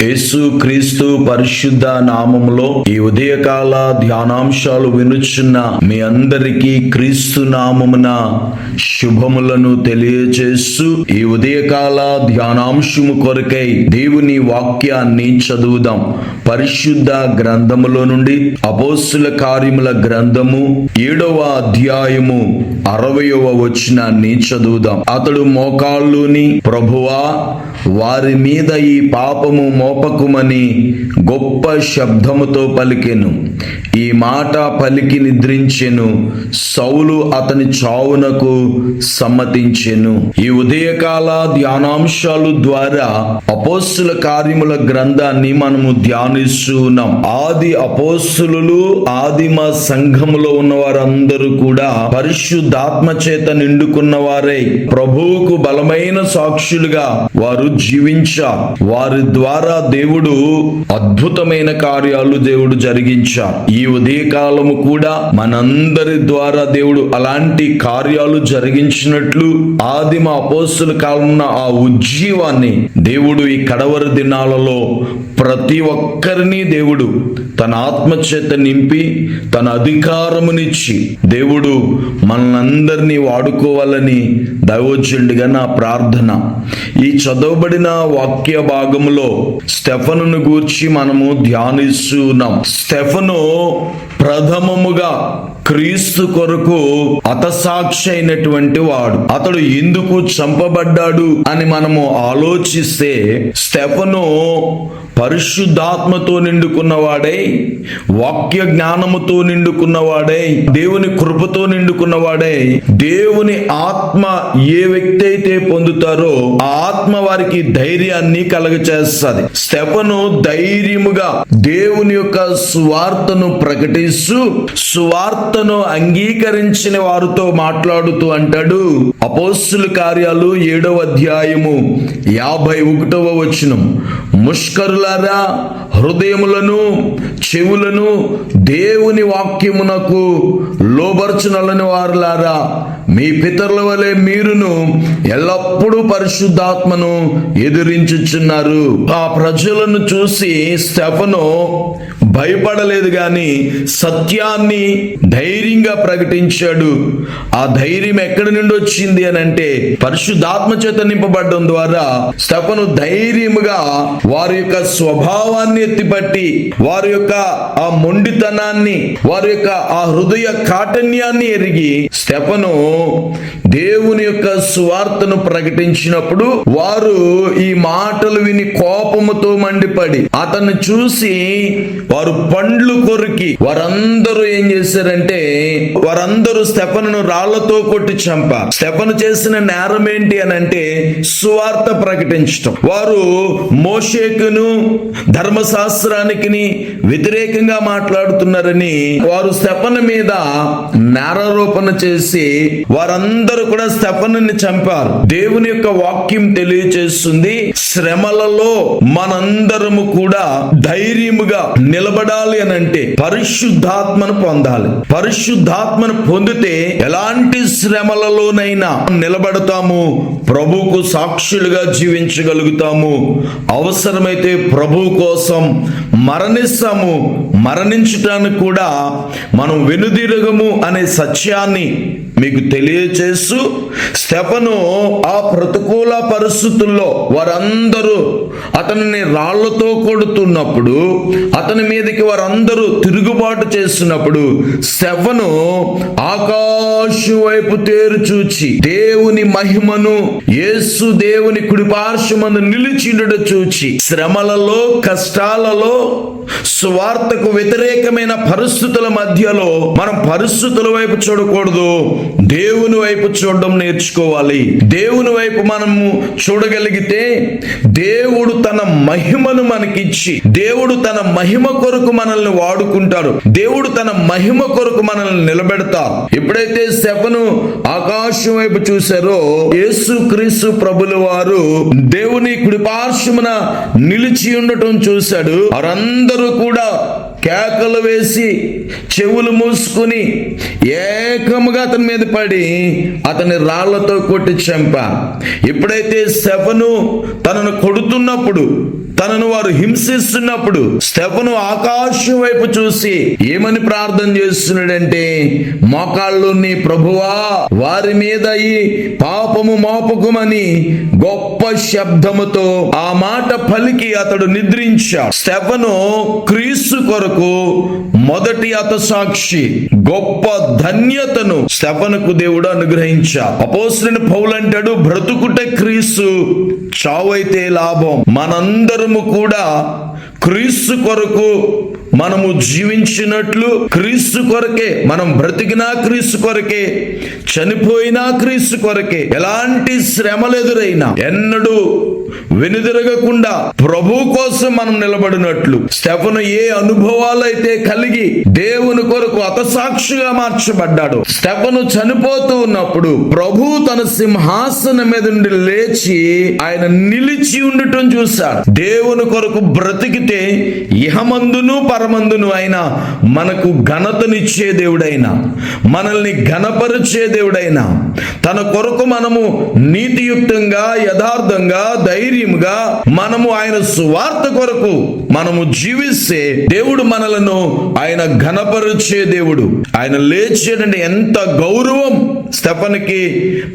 యేసు క్రీస్తు పరిశుద్ధ నామములో ఈ ఉదయకాల ధ్యానాంశాలు వినుచున్న మీ అందరికీ క్రీస్తు నామమున శుభములను తెలియచేస్తూ ఈ ఉదయకాల ధ్యానాంశము కొరకై దేవుని వాక్యాన్ని చదువుదాం. పరిశుద్ధ గ్రంథములో నుండి అపోస్తుల కార్యముల గ్రంథము ఏడవ అధ్యాయము అరవయవ వచనాన్ని చదువుదాం. అతడు మోకాళ్ళుని ప్రభువా వారి మీద ఈ పాపము మోపకుమని గొప్ప శబ్దముతో పలికెను. ఈ మాట పలికి నిద్రించెను. సౌలు అతని చావునకు సమ్మతించెను. ఈ ఉదయకాల ధ్యానాంశాలు ద్వారా అపోస్తుల కార్యముల గ్రంథాన్ని మనము ధ్యానిస్తూ ఉన్నాం ఆది అపోస్తులు ఆదిమ సంఘములో ఉన్న వారందరూ కూడా పరిశుద్ధాత్మ చేత నిండుకున్న వారై ప్రభువుకు బలమైన సాక్షులుగా వారు జీవించారు వారి ద్వారా దేవుడు అద్భుతమైన కార్యాలు దేవుడు జరిగించారు ఈ ఉదయకాలము కూడా మనందరి ద్వారా దేవుడు అలాంటి కార్యాలు జరిగించినట్లు ఆదిమ అపోస్తుల కాలంలో ఆ ఉజ్జీవాన్ని దేవుడు ఈ కడవరి దినాలలో ప్రతి ఒక్కరిని దేవుడు తన ఆత్మచేత నింపి తన అధికారమునిచ్చి దేవుడు మనందరినీ వాడుకోవాలని దైవోజ్యుడిగా నా ప్రార్థన. ఈ చదవబడిన వాక్య భాగంలో స్టెఫనును గూర్చి మనము ధ్యానిస్తూ ఉన్నాం స్టెఫను ప్రథమముగా క్రీస్తు కొరకు అతసాక్షి అయినటువంటి వాడు. అతడు ఎందుకు చంపబడ్డాడు అని మనము ఆలోచిస్తే స్టెఫను పరిశుద్ధాత్మతో నిండుకున్నవాడై వాక్య జ్ఞానముతో నిండుకున్నవాడై దేవుని కృపతో నిండుకున్నవాడై దేవుని ఆత్మ ఏ వ్యక్తి అయితే పొందుతారో ఆ ఆత్మ వారికి ధైర్యాన్ని కలగచేస్తుంది. స్టెఫను ధైర్యముగా దేవుని యొక్క సువార్తను ప్రకటిస్తూ సువార్తను అంగీకరించిన వారితో మాట్లాడుతూ అంటాడు అపోస్తుల కార్యాలు ఏడవ అధ్యాయము యాభై ఒకటవ వచనం. ప్రియులారా హృదయములను చెవులను దేవుని వాక్యమునకు లోబర్చునలని వారులారా మీ పితరుల వలె మీరును ఎల్లప్పుడూ పరిశుద్ధాత్మను ఎదిరించుచున్నారు. ఆ ప్రజలను చూసి స్టెఫను భయపడలేదు గాని సత్యాన్ని ధైర్యంగా ప్రకటించాడు. ఆ ధైర్యం ఎక్కడి నుండి వచ్చింది అని అంటే పరిశుద్ధాత్మ చేత నింపబడడం ద్వారా స్టెఫను ధైర్యముగా వారి యొక్క స్వభావాన్ని ఎత్తిపట్టి వారి యొక్క ఆ మొండితనాన్ని వారి యొక్క ఆ హృదయ కాఠిన్యాన్ని ఎరిగి స్టెఫను దేవుని యొక్క సువార్తను ప్రకటించినప్పుడు వారు ఈ మాటలు విని కోపముతో మండిపడి అతన్ని చూసి వారు పండ్లు కొరికి వారందరూ ఏం చేశారంటే వారందరూ స్టెఫను రాళ్ళతో కొట్టి చంప స్టెఫను చేసిన నేరం ఏంటి అని అంటే సువార్త ప్రకటించటం. వారు మోషేకును ధర్మశాస్త్రానికి వ్యతిరేకంగా మాట్లాడుతున్నారని వారు స్టెఫన్ మీద నేరారోపణ చేసి వారందరూ కూడా స్టెఫనుని చంపారు. దేవుని యొక్క వాక్యం తెలియచేస్తుంది. శ్రమలలో మనందరము కూడా ధైర్యముగా నిలబడాలి అని అంటే పరిశుద్ధాత్మను పొందాలి. పరిశుద్ధాత్మను పొందితే ఎలాంటి శ్రమలలోనైనా నిలబడతాము. ప్రభువుకు సాక్షులుగా జీవించగలుగుతాము. అవసరమైతే ప్రభు కోసం మరణిస్తాము. మరణించటానికి కూడా మనం వెనుదిరగము అనే సత్యాన్ని మీకు తెలియచేస్తూ స్టెఫను ఆ ప్రతికూల పరిస్థితుల్లో వారందరూ అతనిని రాళ్ళతో కొడుతున్నప్పుడు అతని మీదకి వారందరూ తిరుగుబాటు చేస్తున్నప్పుడు స్టెఫను ఆకాశం వైపు తేరు చూచి దేవుని మహిమను యేసు దేవుని కుడిపార్శ్వమందు నిలిచిండుట చూచి శ్రమలలో కష్టాలలో స్వార్థకు వ్యతిరేకమైన పరిస్థితుల మధ్యలో మనం పరిస్థితుల వైపు చూడకూడదు. దేవుని వైపు చూడడం నేర్చుకోవాలి. దేవుని వైపు మనము చూడగలిగితే దేవుడు తన మహిమను మనకిచ్చి దేవుడు తన మహిమ కొరకు మనల్ని వాడుకుంటారు దేవుడు తన మహిమ కొరకు మనల్ని నిలబెడతారు ఎప్పుడైతే శపను ఆకాశం వైపు చూశారో యేసు యేసుక్రీస్తు ప్రభుల వారు దేవుని కుడిపార్శ్వమున నిలిచి ఉండటం చూశాడు. వారందరూ కూడా కేకలు వేసి చెవులు మూసుకుని ఏకముగా అతని మీద పడి అతని రాళ్ళతో కొట్టి చంప. ఎప్పుడైతే శవను తనను కొడుతున్నప్పుడు తనను వారు హింసిస్తున్నప్పుడు స్టెఫను ఆకాశం వైపు చూసి ఏమని ప్రార్థన చేస్తున్నాడంటే మోకాళ్ళు నీ ప్రభువా వారి మీద ఈ పాపము మోపకుమని గొప్ప శబ్దముతో ఆ మాట పలికి అతడు నిద్రించాడు స్టెఫను క్రీస్తు కొరకు మొదటి అతసాక్షి గొప్ప ధన్యతను స్టెఫనుకు దేవుడు అనుగ్రహించా. అపోసిన పౌలంటాడు బ్రతుకుట క్రీస్తు చావైతే లాభం. మనము కూడా క్రీస్తు కొరకు మనము జీవించినట్లు క్రీస్తు కొరకే మనం బ్రతికినా క్రీస్తు కొరకే చనిపోయినా క్రీస్తు కొరకే ఎలాంటి శ్రమలు ఎదురైనా ఎన్నడూ వెనుదిరగకుండా ప్రభు కోసం మనం నిలబడినట్లు. స్టెఫను ఏ అనుభవాలైతే కలిగి దేవుని కొరకు అతసాక్షిగా మార్చబడ్డాడు స్టెఫను చనిపోతూ ఉన్నప్పుడు ప్రభు తన సింహాసనం మీద నుండి లేచి ఆయన నిలిచి ఉండటం చూశాడు. దేవుని కొరకు బ్రతికితే ఇహమందును పరమందును ఆయన మనకు ఘనతనిచ్చే దేవుడైనా మనల్ని ఘనపరిచే దేవుడైనా తన కొరకు మనము నీతియుక్తంగా యథార్థంగా ధైర్యంగా మనము ఆయన సువార్త కొరకు మనము జీవిస్తే దేవుడు మనలను ఆయన ఘనపరిచే దేవుడు. ఆయన లేచేటంటే ఎంత గౌరవం స్తెఫనికి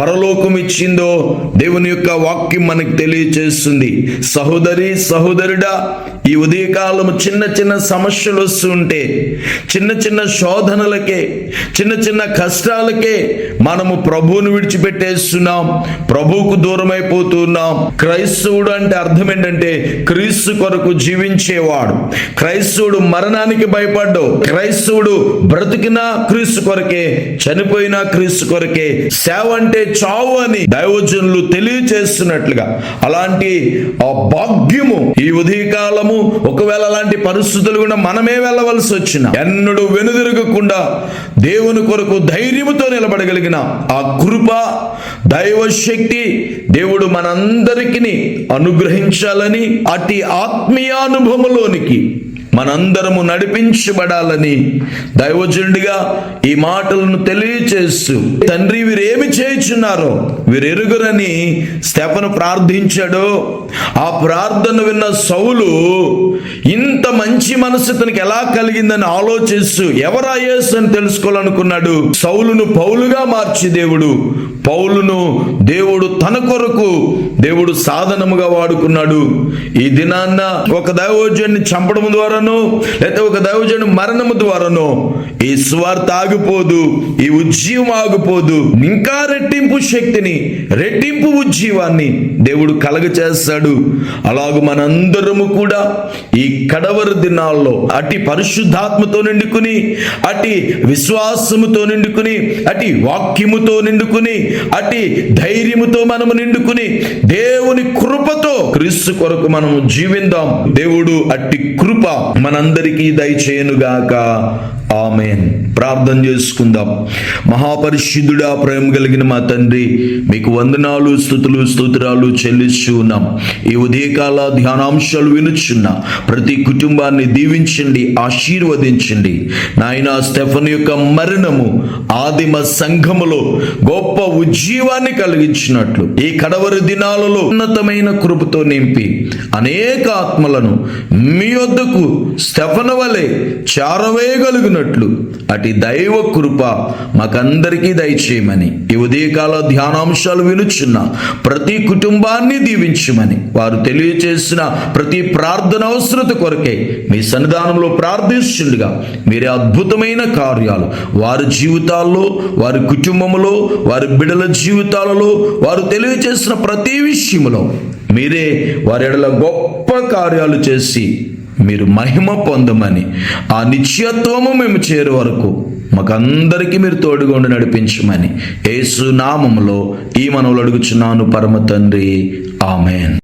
పరలోకం ఇచ్చిందో దేవుని యొక్క వాక్యం మనకు తెలియచేస్తుంది. సహోదరి సహోదరుడా ఈ ఉదయకాలం చిన్న చిన్న సమస్యలు వస్తుంటే చిన్న చిన్న శోధనలకే చిన్న చిన్న కష్టాలకే మనము ప్రభువును విడిచిపెట్టేస్తున్నాం ప్రభువుకు దూరం అయిపోతున్నాం క్రైస్తవుడు అంటే అర్థం ఏంటంటే క్రీస్తు కొరకు జీవించేవాడు. క్రైస్తవుడు మరణానికి భయపడ్డు క్రైస్తవుడు బ్రతికినా క్రీస్తు కొరకే చనిపోయినా క్రీస్తు కొరకే సేవ అంటే చావు అని దైవజనులు తెలియచేస్తున్నట్లుగా. అలాంటి ఆ భాగ్యము ఈ ఉదయకాలము ఒకవేళ అలాంటి పరిస్థితులు కూడా మనమే వెళ్ళవలసి వచ్చిన ఎన్నడూ వెనుదిరగకుండా దేవుని కొరకు ధైర్యముతో నిలబడగలిగిన ఆ కృప దైవ శక్తి దేవుడు మనందరికీ అనుగ్రహించాలని అతి ఆత్మీయానుభవంలోనికి మనందరము నడిపించబడాలని దైవజనుడిగా ఈ మాటలను తెలియచేస్తూ తండ్రి వీరేమి చేయుచున్నారో వీరెరుగురని స్టెఫను ప్రార్థించాడు. ఆ ప్రార్థన విన్న సౌలు ఇంత మంచి మనసు తనకి ఎలా కలిగిందని ఆలోచిస్తూ ఎవరా యేసు అని తెలుసుకోవాలనుకున్నాడు? సౌలును పౌలుగా మార్చి దేవుడు. పౌలును దేవుడు తన కొరకు దేవుడు సాధనముగా వాడుకున్నాడు. ఈ దినాన్న ఒక దైవోజుని చంపడం ద్వారానో లేకపోతే ఒక దైవజను మరణము ద్వారానో ఈ స్వార్థ ఆగిపోదు ఈ ఉజ్జీవం ఆగిపోదు. ఇంకా రెట్టింపు శక్తిని రెట్టింపు ఉజ్జీవాన్ని దేవుడు కలగ చేస్తాడు అలాగ మనందరము కూడా ఈ కడవరి దినాల్లో అటి పరిశుద్ధాత్మతో నిండుకుని అటి విశ్వాసముతో నిండుకుని అటి వాక్యముతో నిండుకుని అట్టి ధైర్యముతో మనము నిండుకుని దేవుని కృపతో క్రీస్తు కొరకు మనము జీవిందాం. దేవుడు అట్టి కృప మనందరికీ దయచేయనుగాక. ఆమెన్. ప్రార్థన చేసుకుందాం. మహాపరిశుద్ధుడా ప్రేమ కలిగిన మా తండ్రి మీకు వందనాలు స్థుతులు స్తోత్రాలు చెల్లిస్తూ ఉన్నాం. ఈ ఉదయకాల ధ్యానాంశాలు వినుచున్న ప్రతి కుటుంబాన్ని దీవించండి ఆశీర్వదించండి. నాయన స్టెఫన్ యొక్క మరణము ఆదిమ సంఘములో గొప్ప ఉజ్జీవాన్ని కలిగించినట్లు ఈ కడవరి దినాలలో ఉన్నతమైన కృపతో నింపి అనేక ఆత్మలను మీ వద్దకు స్టెఫన వలె చారవేయగలిగినట్లు. అటు దైవ కృప మాకందరికీ దయచేయమని. ఈ ఉదయకాల ధ్యానాంశాలు వినుచున్న ప్రతి కుటుంబాన్ని దీవించమని. వారు తెలియచేసిన ప్రతి ప్రార్థన అవసరత కొరకే మీ సన్నిధానంలో ప్రార్థిస్తుండగా మీరే అద్భుతమైన కార్యాలు. వారి జీవితాల్లో వారి కుటుంబంలో వారి బిడ్డ బిడ్డల జీవితాలలో వారు తెలియచేసిన ప్రతి విషయంలో మీరే వారి ఎడల గొప్ప కార్యాలు చేసి మీరు మహిమ పొందమని ఆ నిత్యత్వము మేము చేరే వరకు మాకందరికీ మీరు తోడుగా ఉండి నడిపించమని యేసు నామములో ఈ మనవులు అడుగుచున్నాను పరమ తండ్రి. ఆమెన్.